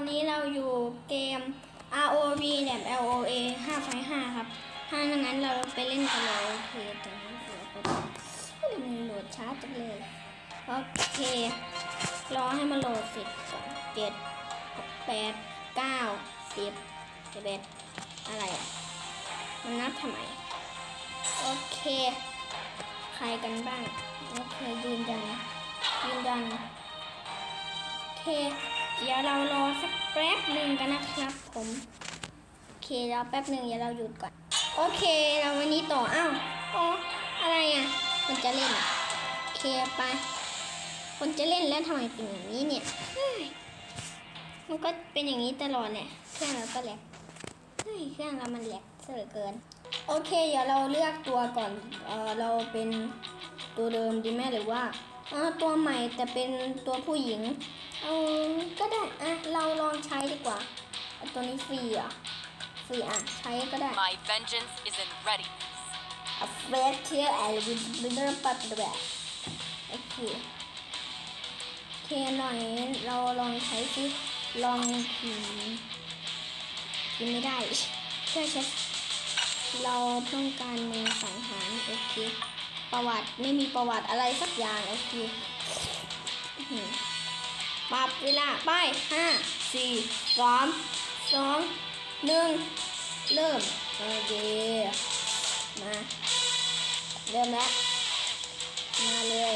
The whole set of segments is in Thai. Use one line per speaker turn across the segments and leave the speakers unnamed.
อนนี้เราอยู่เกม ROV แบบ LOA 5ไฟ5ครับ ถ้าอย่างนั้นเราไปเล่นกันเลยโอเคตอนนี้เดี๋ยวไปดูมันโหลดช้าจังเลย โอเค รอให้มันโหลดสิบสองเจ็ดหกแปดเก้าสิบสิบเอ็ดอะไรอะ มันนับทำไม โอเค ใครกันบ้าง โอเคยืนยันยืนยันโอเค เดี๋ยวเรารอสักแป๊บหนึ่งกันนะครับ ผมโอเครอแป๊บหนึ่งเดี๋ยวเราหยุดก่อน โอเคเราวันนี้ต่ออ้าวอ๋ออะไรอะคนจะเล่นอะโอเคไป คนจะเล่นแล้วทำไมเป็นอย่างนี้เนี่ยเฮ้ยมันก็เป็นอย่างนี้ตลอดเนี่ยเครื่องเราก็แหลกเฮ้ยเครื่องเรามันแหลกเสียเกิน โอเค เดี๋ยวเราเลือกตัวก่อนเออเราเป็นตัวเดิมดีไหมหรือว่าเออตัวใหม่แต่เป็นตัวผู้หญิง เออก็ได้อะเราลองใช้ดีกว่าเอาตัวนี้ฟรีเหรอะฟรีอะใช้ก็ได้
My vengeance is in readiness.
a fresh tail and with little but the back โอเคโอเคหน่อยเราลองใช้ซิลองผีกินไม่ได้เชื่อใช่เราต้องการมือสังหารโอเคประวัติไม่มีประวัติอะไรสักอย่างโอเคอื้อหือ ปรับเวลาไปห้าสี่สามสองหนึ่งเริ่มโอเคมาเริ่มแล้วมาเลย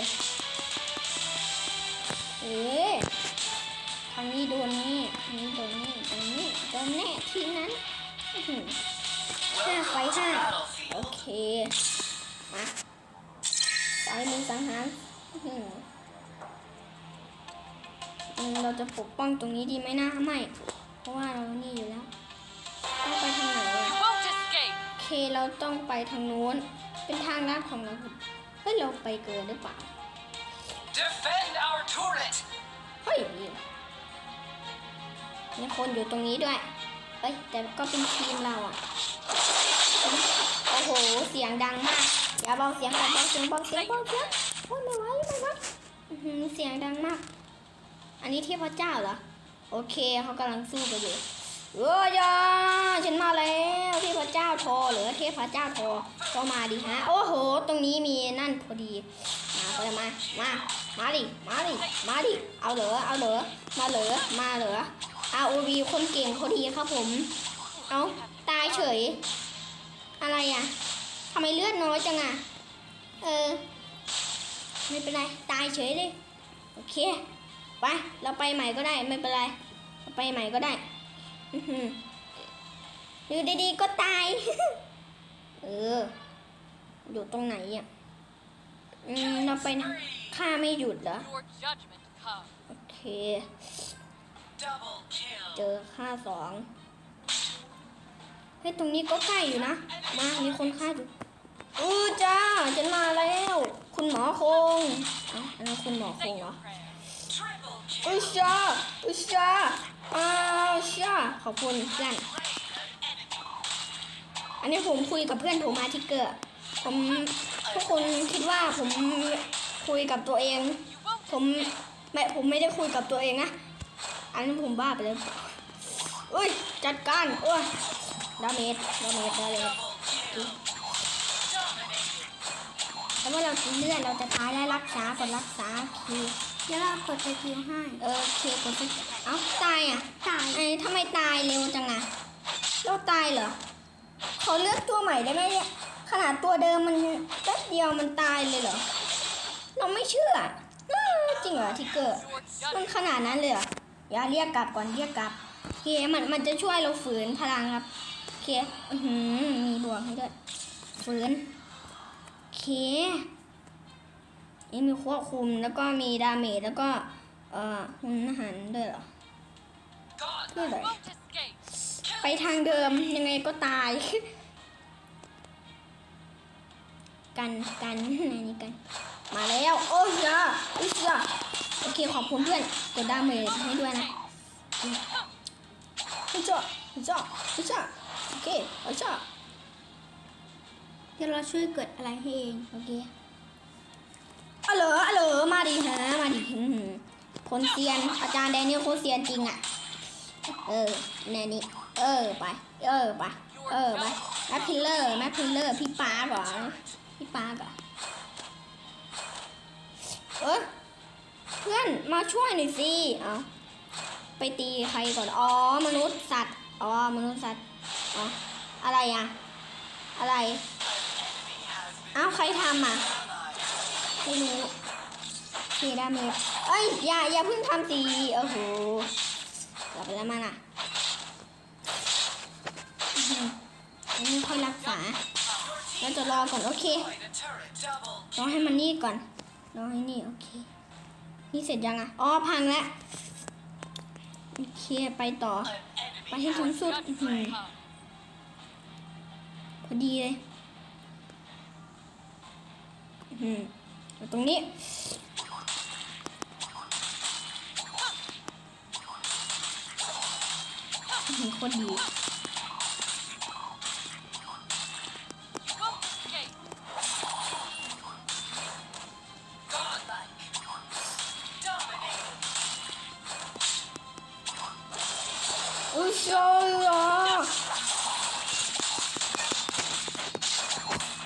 เอ๊ะทางนี้โดนนี่ทางนี้โดนนี่ตรงนี้โดนแน่ทีนั้นห้าไฟห้าโอเคมาสายมือสังหาร เราจะปกป้องตรงนี้ดีไหมนะไม่ เพราะว่าเรานี่อยู่แล้วต้องไปทางไหนอะ
You won't escape.
โอเคเราต้องไปทางนู้น เป็นทางลัดของเราเฮ้ยเราไปเกินหรือเปล่า
Defend our turret!
เฮ้ยมีคนอยู่ตรงนี้ด้วยเอ้ยแต่ก็เป็นทีมเราอะ โอ้โห เสียงดังมาก อย่าเบาเสียงก่อนเบาเสียงเบาเสียงเบาเสียงโอ้ยไม่ไหวไม่ไหวอื้อหือเสียงดังมาก อันนี้เทพเจ้าเหรอ โอเคเขากำลังสู้กันอยู่เอ้ยอะฉันมาแล้วเทพเจ้าทอหรือเทพเจ้าทอก็มาดิฮะ โอ้โห ตรงนี้มีนั่นพอดี มาก็เลยมา มา มาดิ มาดิ มาดิ เอาเหรอ เอาเหรอ มาเหรอ มาเหรอ ROV คนเก่งเขาดีครับผม เอาตายเฉย อะไรอะทำไมเลือดน้อยจังอะ เออ ไม่เป็นไร ตายเฉยเลย โอเค ไป เราไปใหม่ก็ได้ไม่เป็นไรไปใหม่ก็ได้อยู่ดีๆก็ตาย เออ อยู่ตรงไหนอะอืมเราไปนะฆ่าไม่หยุดเหรอ โอเค เจอค่าสองเฮ้ยตรงนี้ก็ใกล้อยู่นะ มา มีคนฆ่าอยู่อือจ้าฉันมาแล้ว คุณหมอคงอ้าอันนั้นคุณหมอคงเหรอ อุชาอุชาอ้าวชาขอบคุณเพื่อนอันนี้ผมคุยกับเพื่อนผมมาที่เกิดผมทุกคนคิดว่าผมคุยกับตัวเอง ผมไม่ผมไม่ได้คุยกับตัวเองนะ อันนี้ผมบ้าไปเลยอุ้ยจัดการโอ้ยดาเมจดาเมจดาเมจแต่ว่าเราเลือดเราจะตายแล้รักษาก่อรักษาคือ เดี๋ยวเรากดไปคิวให้เออโอเคกดไปเอ้าตายอะตายไอ้ทำไมตายเร็วจังอะเราตายเหรอขอเลือกตัวใหม่ได้ไหมเนี่ยขนาดตัวเดิมมันแป๊บเดียวมันตายเลยเหรอเราไม่เชื่ออ้าวจริงเหรอทิกเกอร์
Your
มัน
judgment
ขนาดนั้นเลยเหรออย่าเรียกกลับก่อนเรียกกลับโอเคมันมันจะช่วยเราฝืนพลังครับโอเคอือหือมีบวกให้ด้วยฝืนโอเค นี่มีควบคุมแล้วก็มีดาเมจแล้วก็ เอ่อหุ่นอาหารด้วยเหรอ
God!
เพื่อไปทางเดิมยังไงก็ตาย กันกันไหนนี่กัน มาแล้ว โอ้ยจ้าโอ้ยจ้าโอเคขอบคุณเพื่อนกดดาเมจให้ด้วยนะโอ้ยจ้าโอ้ยจ้าโอ้ยจ้าโอเคโอ้ยจ้าเดี๋ยวเราช่วยเกิดอะไรให้เอง โอเค อะเหรออะเหรอมาดิฮะมาดิหืมหืมคนเซียน อาจารย์แดเนียลโคเซียนจริงอะ เออแนนี่ เออไป เออไป เออไปแม่พิลเลอร์แม่พิลเลอร์พี่ป้าก่อนพี่ป้าก่อนเออเพื่อนมาช่วยหน่อยสิเอาไปตีใครก่อน อ๋อ มนุษย์สัตว์ อ๋อ มนุษย์สัตว์ อ๋อ อะไรอะ อะไร เอ้า ใครทำอะ ไม่รู้สีดาเมจเอ้ยอย่าอย่าเพิ่งทำสีโอ้โหกลับไปแล้วมันอะอือนนี้ค่อยรักษาเราจะรอก่อนโอเครอให้มันนี่ก่อนรอให้นี่โอเค นี่เสร็จยังอะอ๋อพังแล้วโอเคไปต่อ ไปให้ถึงสุดอือพอดีเลย อื้อ ตรงนี้อื้อหือโคตรดี
You won't escape.
godlike. Dominated.
อุ้ยโชยอะ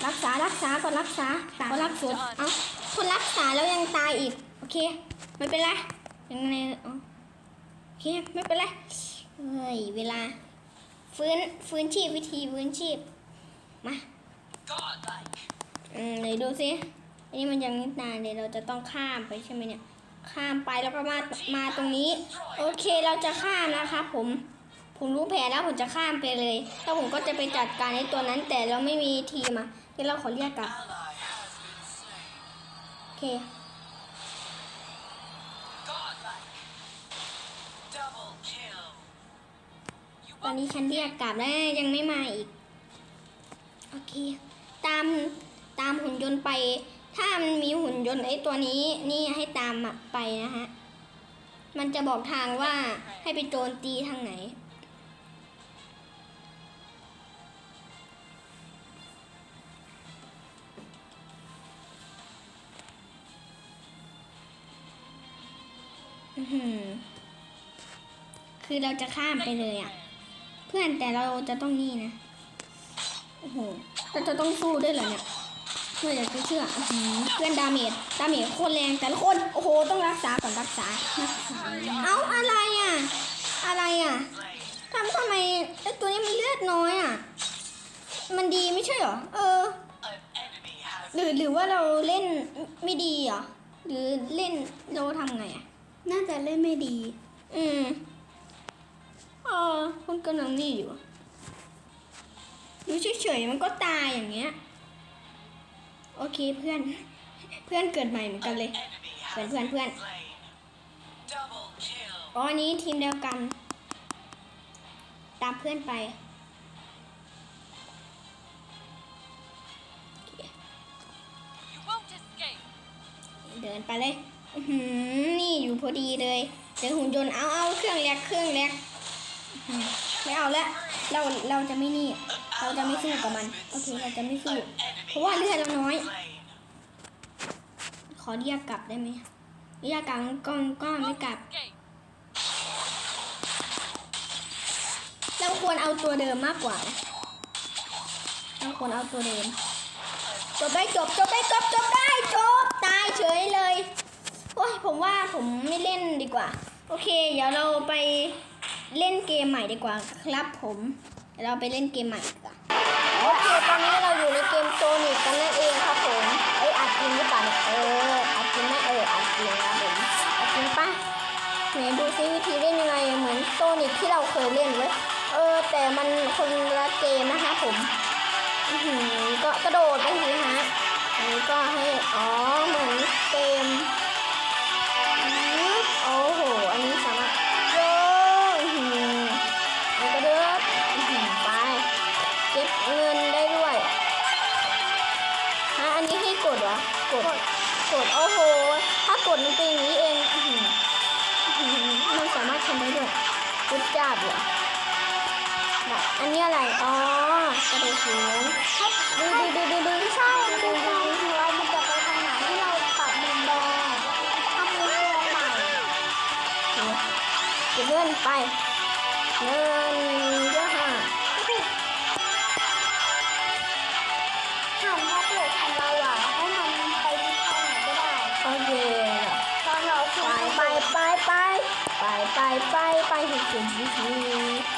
รักษา รักษาก่อนรักษาก็รักสุดเอ้า คนรักษาแล้วยังตายอีก โอเค ไม่เป็นไรยังไงเอ้าโอเค ไม่เป็นไร เฮ้ย เวลา ฟื้น ฟื้นชีพวิธีฟื้นชีพ มา
Godlike.
อืมไหนดูสิอันนี้มันยังนิดนานเดี๋ยวเราจะต้องข้ามไปใช่ไหมเนี่ย ข้ามไปแล้วก็มา มาตรงนี้ โอเค เราจะข้ามนะคะผม ผมรู้แผนแล้วผมจะข้ามไปเลย แล้วผมก็จะไปจัดการไอ้ตัวนั้น แต่เราไม่มีทีมอะเดี๋ยวเราขอเรียกกลับ เค ตอนนี้ฉันเรียกกลับแล้วยังไม่มาอีก โอเค ตามตามหุ่นยนต์ไป ถ้ามันมีหุ่นยนต์ไอ้ตัวนี้ นี่ให้ตามไปนะฮะ มันจะบอกทางว่าให้ไปโจมตีทางไหน คือเราจะข้ามไปเลยอะ เพื่อนแต่เราจะต้องนี่นะ โอ้โห เราจะต้องสู้ด้วยเหรอเนี่ยเพื่อนอยากจะเชื่อเพื่อนดาเมจ ดาเมจโคตรแรงแต่ละคน โอ้โห ต้องรักษาก่อนรักษา เอ้าอะไรอะ อะไรอะทำทำไมไอตัวนี้มันเลือดน้อยอะ มันดีไม่ใช่เหรอ เออ หรือหรือว่าเราเล่นไม่ดีเหรอ หรือเล่นเราทำไงอะ น่าจะเล่นไม่ดี อืมเออคนกำลังนี่อยู่อยู่เฉยๆมันก็ตายอย่างเงี้ย โอเคเพื่อน เพื่อนเกิดใหม่เหมือนกันเลย เพื่อนเพื่อนเพื่อนอ๋อนนี้ทีมเดียวกัน ตามเพื่อนไปเดินไปเลย นี่อยู่พอดีเลยเจอหุ่นยนต์เอาเอาเครื่องแรกเครื่องแรกไม่เอาล้วเราเราจะไม่นี่เราจะไม่สู้กับมันโอเคเราจะไม่สู้เพราะว่าเลือดเราน้อย ขอเรียกกลับได้ไหมเรียกกลับมันก็ก็ไม่กลับ เราควรเอาตัวเดิมมากกว่าเราควรเอาตัวเดิมจบได้จบจบได้จบจบได้จบตายเฉยเลย โอ้ยผมว่าผมไม่เล่นดีกว่า โอเค เดี๋ยวเราไปเล่นเกมใหม่ดีกว่าครับผมเดี๋ยวเราไปเล่นเกมใหม่ดีกว่าโอเคตอนนี้เราอยู่ในเกมโซนิกกันนั่นเองครับผมเอ้ยอัดจริงหรือเปล่าเนี่ยเอออัดจริงไหมเอออัดจริงครับผมอัดจริงปะไหนดูซิวิธีเล่นยังไงเหมือนโซนิกที่เราเคยเล่นเว้ยเออ แต่มันคนละเกมนะคะผมอือก็กระโดดไปสิฮะอันนี้ก็ให้อ๋อเหมือนเกม กด กด โอ้โห ถ้ากดมันเป็นอย่างนี้เองอมันสามารถทำได้ด้วยกุดจับเหรอแบบอันนี้อะไร อ๋อกระดูกสูงดูดูดูดูดูใช่ดูดูดูดูว่ามันจะไปทางไหนที่เราปรับมุมมองทำมุมมองใหม่เก็บเงินไปเงิน เพ
ลงอ่
อเราไปไปไปไปไปไปไปถึง
สุด
ย
งดี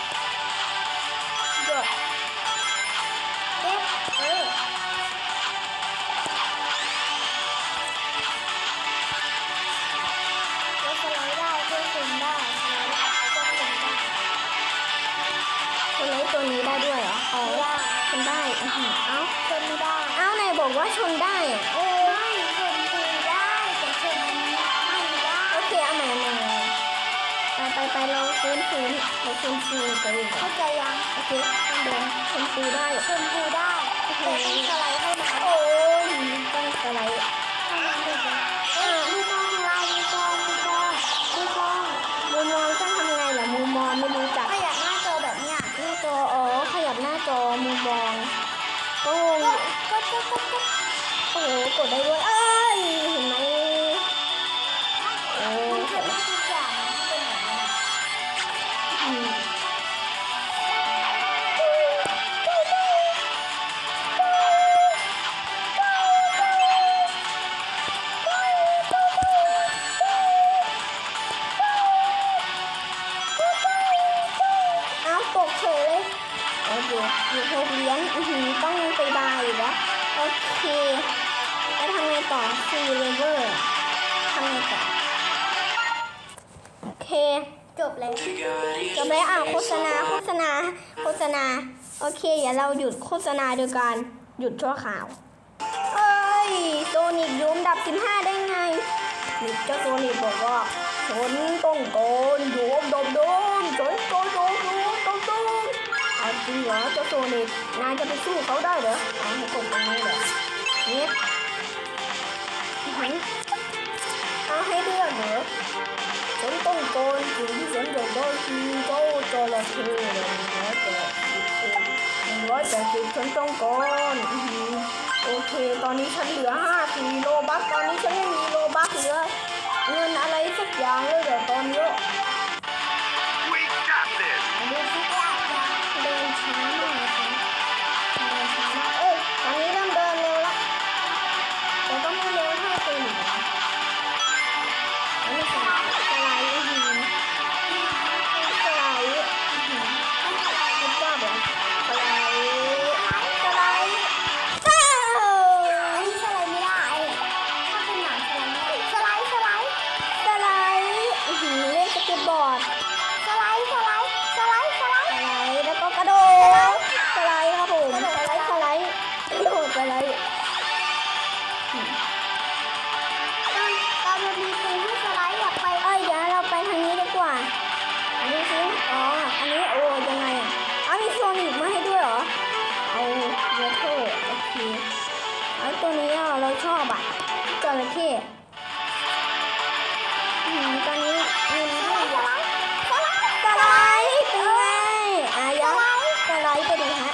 ไป
ไป
ไปเราฟื้นฟื้นเราฟื้นฟูตัวเองก่อ
เข้านใจยัง
โอเคต้องเดินชนฟูได้
ชนปูได้แต่ต้องสไลด์เท่านั้น
โอ้ยต้องสไลด์
เท่านั้นถึงจะเอ้ยมือมองเรามือมองมือมองมือมอง
มุมมองต้องทำไงล่ะมุมมองไม่รู้จัก
ถ้าอยากหน้าจอแบบเนี้ย
หน้าจออ๋อขยับหน้าจอมุมมองโอ้ย
ก็ก็ก็ก็
โอ้โหกดได้ด้วยเอ้ย ณาโดยการหยุดชั่วคราว เอ้ย โซนิกยุมดับ 15 ได้ไงนี่เจ้าโซนิกบอกว่าชนต้องโกนยุมดมดมชนโกนโดนยุมดมดมเอาจริงเหรอเจ้าโซนิกนายจะไปสู้เขาได้เหรอเอาให้กดตรงนี้เลยเนี่ยหือเอาให้เลือกเหรอฉันต้องโกนสิ่งที่ฉันอยากได้คือเจ้าจระเข้หนึ่งร้อยแปดสิบเองหนึ่ง ร้อยแปดสิบฉันต้องก่อนโอเค ตอนนี้ฉันเหลือห้าสี่โลบัคตอนนี้ฉันไม่มีโลบัคเหลือเงินอะไรสักอย่างเลย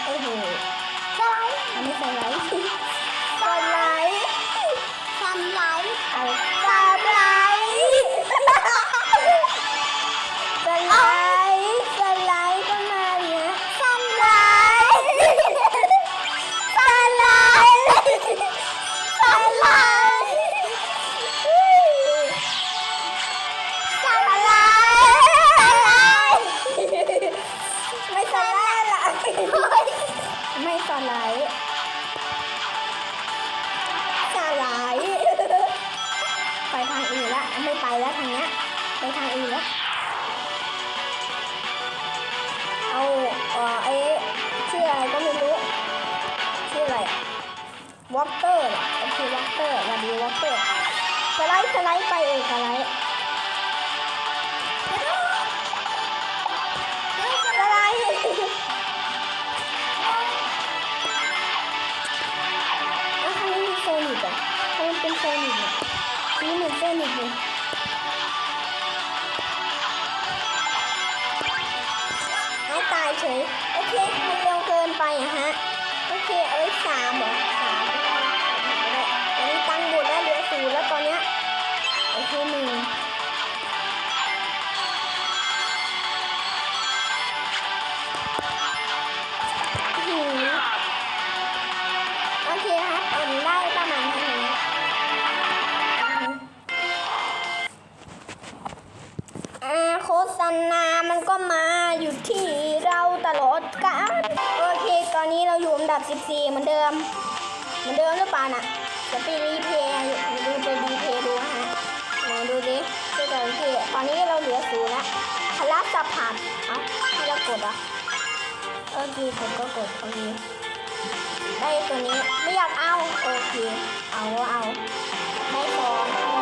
โอ้โหสไลด์อันนี้สไลด์สไลด์
ซันไลท์
เอา ไปแล้วทางเนี้ยไปทางอื่นแล้วเอาเอ่อไอ้ชื่ออะไรก็ไม่รู้ชื่ออะไรวอเตอร์โอเควอเตอร์วันดีวอเตอร์สไลด์สไลด์ไปเองสไลด์สไลด์แล้วทางนี้มีโซนิกอะทำไมเป็นโซนิกอะสีเหมือนโซนิกเลย ฉยโอเคมันเร็วเกินไปอะฮะโอเคเอ้ยสามเหรอสามตอนนี้ตั้งบุญแล้วเหลือศูนย์แล้วตอนเนี้ยโอเคหนึ่งโอเคครับอันได้ประมาณนี้โฆษณามันก็มาอยู่ที่ ดับ 14 เหมือนเดิม เหมือนเดิมหรือเปล่าน่ะจะไปรีเพย์ดูไปรีเพย์ดูฮะลองดูดิเจอกันที่ตอนนี้เราเหลือศูนย์ละคลับจะผ่านอะให้เรากดอะโอเคผมก็กดตองนี้ได้ตัวนี้ไม่อยากเอาโอเคเอาเอาได้ฟอง